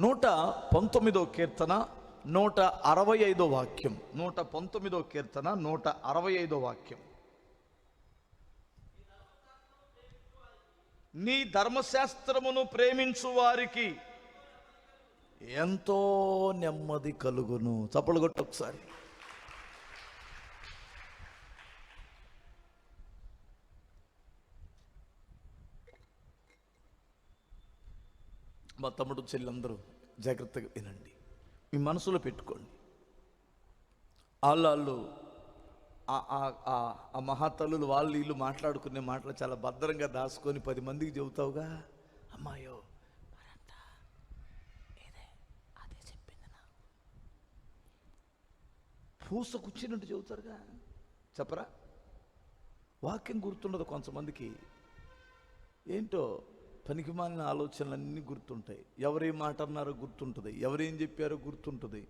నూట పంతొమ్మిదో కీర్తన నూట అరవై ఐదో వాక్యం. నూట పంతొమ్మిదో కీర్తన నూట అరవై ఐదో వాక్యం. నీ ధర్మశాస్త్రమును ప్రేమించు వారికి ఎంతో నెమ్మది కలుగును. చప్పలు కొట్టు ఒకసారి. మా తమ్ముడు చెల్లందరూ జాగ్రత్తగా వినండి. మీ మనసులో పెట్టుకోండి. వాళ్ళు ఆ- మహాతల్లులు వాళ్ళు వీళ్ళు మాట్లాడుకునే మాటలు చాలా భద్రంగా దాచుకొని పది మందికి చెబుతావుగా? అమ్మాయో అదే పూస కూర్చున్నట్టు చెబుతారుగా? చెప్పరా? వాక్యం గుర్తుండదు కొంతమందికి. ఏంటో పనికి మాలిన ఆలోచనలన్నీ గుర్తుంటాయి. ఎవరేం మాట అన్నారో గుర్తుంటుంది. ఎవరేం చెప్పారో గుర్తుంటుంది.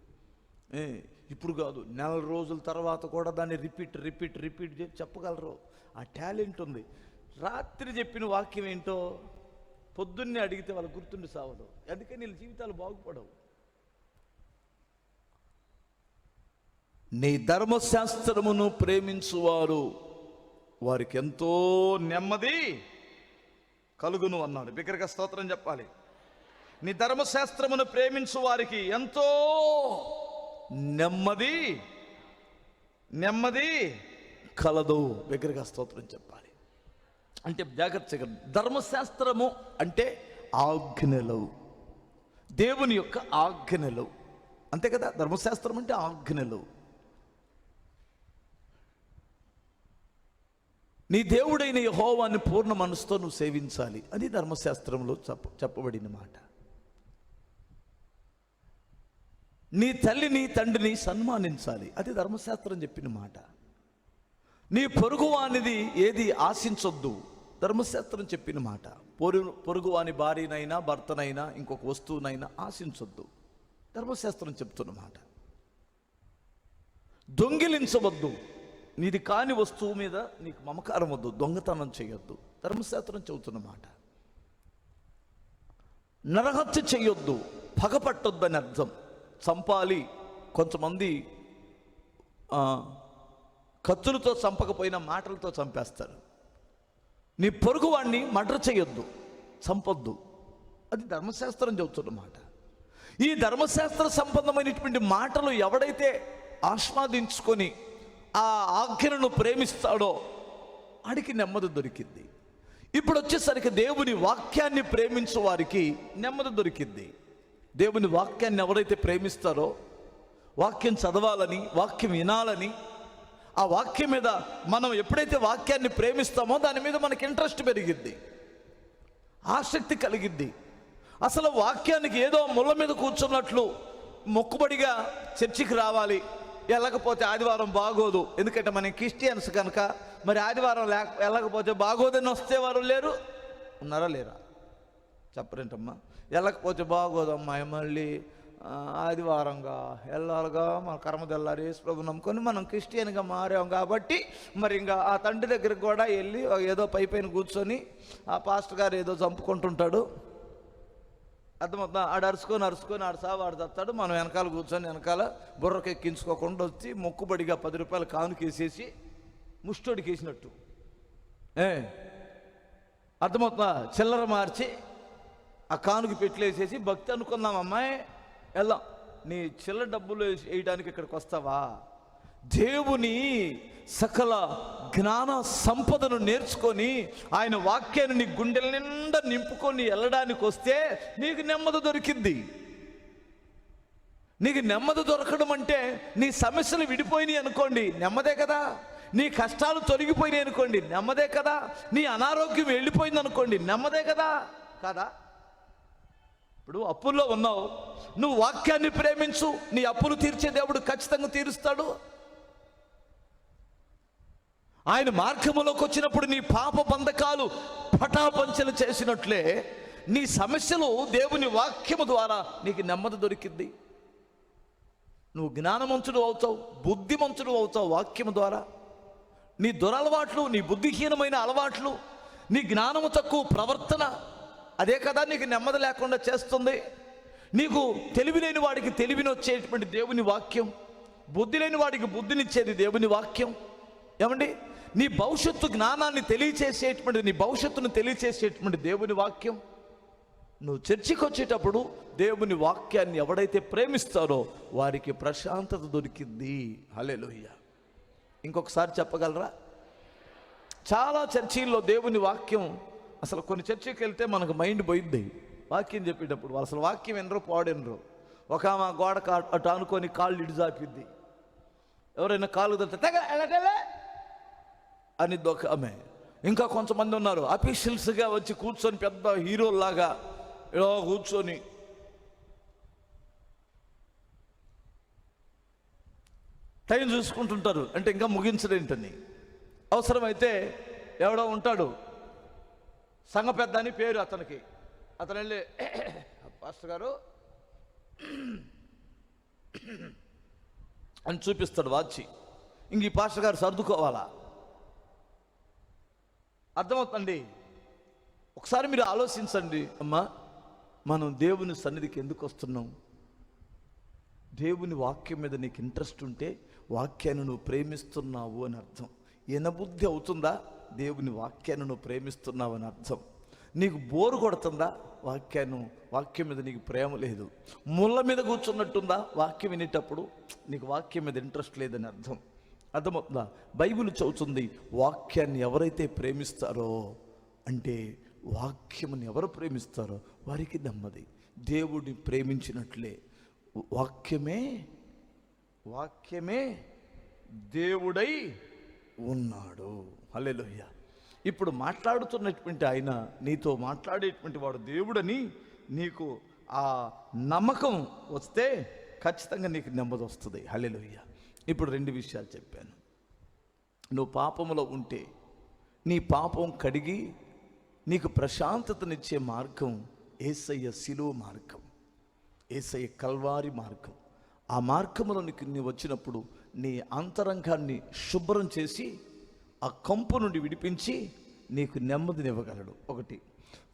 ఏ ఇప్పుడు కాదు నెల రోజుల తర్వాత కూడా దాన్ని రిపీట్ రిపీట్ రిపీట్ చేసి చెప్పగలరు. ఆ టాలెంట్ ఉంది. రాత్రి చెప్పిన వాక్యం ఏంటో పొద్దున్నే అడిగితే వాళ్ళు గుర్తుండి సావదు. అందుకని వీళ్ళ జీవితాలు బాగుపడవు. నీ ధర్మశాస్త్రమును ప్రేమించువారు వారికి ఎంతో నెమ్మది కలుగును అన్నాడు. బిగ్గరగా స్తోత్రం చెప్పాలి. నీ ధర్మశాస్త్రమును ప్రేమించు వారికి ఎంతో నెమ్మది నెమ్మది కలదు. బిగ్గరగా స్తోత్రం చెప్పాలి. అంటే జాగ్రత్తగా ధర్మశాస్త్రము అంటే ఆజ్ఞలు. దేవుని యొక్క ఆజ్ఞలు. అంతే కదా? ధర్మశాస్త్రం అంటే ఆజ్ఞలు. నీ దేవుడైన యహోవాన్ని పూర్ణ మనసుతో నువ్వు సేవించాలి. అది ధర్మశాస్త్రంలో చెప్ప చెప్పబడిన మాట. నీ తల్లిని తండ్రిని సన్మానించాలి. అది ధర్మశాస్త్రం చెప్పిన మాట. నీ పొరుగువానిది ఏది ఆశించొద్దు. ధర్మశాస్త్రం చెప్పిన మాట. పొరుగు పొరుగువాని భార్యనైనా భర్తనైనా ఇంకొక వస్తువునైనా ఆశించొద్దు. ధర్మశాస్త్రం చెప్తున్న మాట. దొంగిలించవద్దు. నీది కాని వస్తువు మీద నీకు మమకారం వద్దు దొంగతనం చేయొద్దు. ధర్మశాస్త్రం చెబుతున్న మాట. నరహత్య చేయొద్దు పగపట్టొద్దు అని అర్థం. చంపాలి కొంతమంది కత్తులతో చంపకపోయినా మాటలతో చంపేస్తారు. నీ పొరుగు వాడిని మర్డర్ చేయొద్దు చంపొద్దు. అది ధర్మశాస్త్రం చెబుతున్నమాట ఈ ధర్మశాస్త్ర సంబంధమైనటువంటి మాటలు ఎవడైతే ఆస్వాదించుకొని ఆ ఆజ్ఞను ప్రేమిస్తాడో ఆడికి నెమ్మది దొరికింది. ఇప్పుడు వచ్చేసరికి దేవుని వాక్యాన్ని ప్రేమించు వారికి నెమ్మది దొరికింది. దేవుని వాక్యాన్ని ఎవరైతే ప్రేమిస్తారో వాక్యం చదవాలని వాక్యం వినాలని ఆ వాక్యం మీద మనం ఎప్పుడైతే వాక్యాన్ని ప్రేమిస్తామో దాని మీద మనకి ఇంట్రెస్ట్ పెరిగిద్ది. ఆసక్తి కలిగిద్ది. అసలు వాక్యానికి ఏదో ముళ్ళ మీద కూర్చున్నట్లు మొక్కుబడిగా చర్చికి రావాలి. వెళ్ళకపోతే ఆదివారం బాగోదు. ఎందుకంటే మనం క్రిస్టియన్స్ కనుక మరి ఆదివారం లేక వెళ్ళకపోతే బాగోదని వస్తే వారు లేరు. ఉన్నారా లేరా? చెప్పరేంటమ్మా. వెళ్ళకపోతే బాగోదమ్మా మళ్ళీ ఆదివారంగా వెళ్ళాలిగా మన కర్మ తెల్లారి ప్రభు నమ్ముకొని మనం క్రిస్టియన్గా మారాం కాబట్టి మరి ఇంకా ఆ తండ్రి దగ్గరికి కూడా వెళ్ళి ఏదో పై పైన కూర్చొని ఆ పాస్టర్ గారు ఏదో చంపుకుంటుంటాడు. అర్థమవుతుందా? ఆడు అరుచుకొని అరుచుకొని ఆడు సావు ఆడు తత్తాడు. మనం వెనకాల కూర్చొని వెనకాల బుర్రకి ఎక్కించుకోకుండా వచ్చి మొక్కుబడిగా పది రూపాయలు కానుకేసేసి ముష్టోడికి వేసినట్టు. ఏ? అర్థమవుతుందా? చిల్లర మార్చి ఆ కానుక పెట్టలేసేసి భక్తి అనుకుందాం అమ్మాయి. వెళ్దాం. నీ చిల్లర డబ్బులు వేసి- వేయడానికి ఇక్కడికి వస్తావా? దేవుని సకల జ్ఞాన సంపదను నేర్చుకొని ఆయన వాక్యాన్ని నీ గుండెల నిండా నింపుకొని వెళ్ళడానికి వస్తే నీకు నెమ్మది దొరికింది. నీకు నెమ్మది దొరకడం అంటే నీ సమస్యలు విడిపోయినాయి అనుకోండి నెమ్మదే కదా. నీ కష్టాలు తొలగిపోయినాయి అనుకోండి నెమ్మదే కదా. నీ అనారోగ్యం వెళ్ళిపోయింది అనుకోండి నెమ్మదే కదా. కాదా? ఇప్పుడు అప్పుల్లో ఉన్నావు. నువ్వు వాక్యాన్ని ప్రేమించు నీ అప్పులు తీర్చే దేవుడు ఖచ్చితంగా తీరుస్తాడు. ఆయన మార్గములోకి వచ్చినప్పుడు నీ పాప బంధకాలు పటాపంచలు చేసినట్లే నీ సమస్యలు దేవుని వాక్యము ద్వారా నీకు నెమ్మది దొరికింది. నువ్వు జ్ఞానమంతుడు అవుతావు బుద్ధిమంతుడు అవుతావు వాక్యము ద్వారా. నీ దురలవాట్లు నీ బుద్ధిహీనమైన అలవాట్లు నీ జ్ఞానము తక్కువ ప్రవర్తన అదే కదా నీకు నెమ్మది లేకుండా చేస్తుంది. నీకు తెలివి లేని వాడికి తెలివిని వచ్చేటువంటి దేవుని వాక్యం బుద్ధి లేని వాడికి బుద్ధినిచ్చేది దేవుని వాక్యం. ఏమండి? నీ భవిష్యత్తు జ్ఞానాన్ని తెలియచేసేటువంటి నీ భవిష్యత్తును తెలియచేసేటువంటి దేవుని వాక్యం. నువ్వు చర్చికి వచ్చేటప్పుడు దేవుని వాక్యాన్ని ఎవడైతే ప్రేమిస్తారో వారికి ప్రశాంతత దొరికింది. హల్లెలూయ. ఇంకొకసారి చెప్పగలరా? చాలా చర్చీల్లో దేవుని వాక్యం అసలు కొన్ని చర్చికి వెళ్తే మనకు మైండ్ పోయింది. వాక్యం చెప్పేటప్పుడు అసలు వాక్యం ఎనరు పాడెనరు. ఒక ఆమె గోడ అటు అనుకొని కాళ్ళు ఇటు జాపిద్ది ఎవరైనా కాళ్ళు తడితే తెగ అని ఒక ఆమె. ఇంకా కొంతమంది ఉన్నారు. అఫీషియల్స్గా వచ్చి కూర్చొని పెద్ద హీరోలాగా ఇలా కూర్చొని. టైం చూసుకుంటుంటారు. అంటే ఇంకా ముగించడేంటని అవసరమైతే ఎవడో ఉంటాడు. సంఘ పెద్ద అని పేరు అతనికి. అతను వెళ్ళి పాస్టర్ గారు అని చూపిస్తాడు వాచి. ఇంక ఈ పాస్టర్ గారు సర్దుకోవాలా? అర్థమవుతుంది ఒకసారి మీరు ఆలోచించండి. అమ్మా మనం దేవుని సన్నిధికి ఎందుకు వస్తున్నాం? దేవుని వాక్యం మీద నీకు ఇంట్రెస్ట్ ఉంటే వాక్యాన్ని నువ్వు ప్రేమిస్తున్నావు అని అర్థం. ఎనబుద్ధి అవుతుందా? దేవుని వాక్యాన్ని నువ్వు ప్రేమిస్తున్నావు అని అర్థం. నీకు బోరు కొడుతుందా? వాక్యాన్ని వాక్యం మీద నీకు ప్రేమ లేదు. ముళ్ళ మీద కూర్చున్నట్టుందా? వాక్యం వినేటప్పుడు నీకు వాక్యం మీద ఇంట్రెస్ట్ లేదని అర్థం. అర్థమవుతుందా? బైబిల్ చదువుతుంది వాక్యాన్ని ఎవరైతే ప్రేమిస్తారో అంటే వాక్యముని ఎవరు ప్రేమిస్తారో వారికి నెమ్మది. దేవుడిని ప్రేమించినట్లే. వాక్యమే వాక్యమే దేవుడై ఉన్నాడు. హల్లెలూయా. ఇప్పుడు మాట్లాడుతున్నటువంటి ఆయన నీతో మాట్లాడేటువంటి వాడు దేవుడని నీకు ఆ నమ్మకం వస్తే ఖచ్చితంగా నీకు నెమ్మది వస్తుంది. హల్లెలూయా. ఇప్పుడు రెండు విషయాలు చెప్పాను. నువ్వు పాపములో ఉంటే నీ పాపం కడిగి నీకు ప్రశాంతతనిచ్చే మార్గం ఏసయ్య శిలువ మార్గం ఏసయ్య కల్వారి మార్గం. ఆ మార్గంలో నీకు వచ్చినప్పుడు నీ అంతరంగాన్ని శుభ్రం చేసి ఆ కంపు నుండి విడిపించి నీకు నెమ్మదినివ్వగలడు. ఒకటి.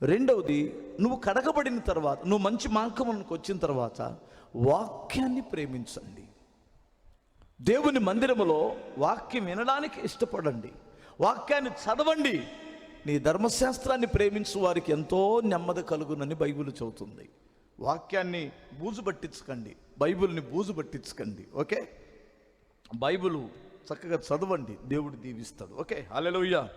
రెండవది నువ్వు కడగబడిన తర్వాత నువ్వు మంచి మార్గంలోకి వచ్చిన తర్వాత వాక్యాన్ని ప్రేమించండి. దేవుని మందిరములో వాక్యం వినడానికి ఇష్టపడండి. వాక్యాన్ని చదవండి. నీ ధర్మశాస్త్రాన్ని ప్రేమించు వారికి ఎంతో నెమ్మది కలుగునని బైబిల్ చెబుతుంది. వాక్యాన్ని బూజు పట్టించకండి. బైబిల్ని బూజు పట్టించకండి. ఓకే? బైబిల్ చక్కగా చదవండి. దేవుడు దీవిస్తాడు. ఓకే? హల్లెలూయా.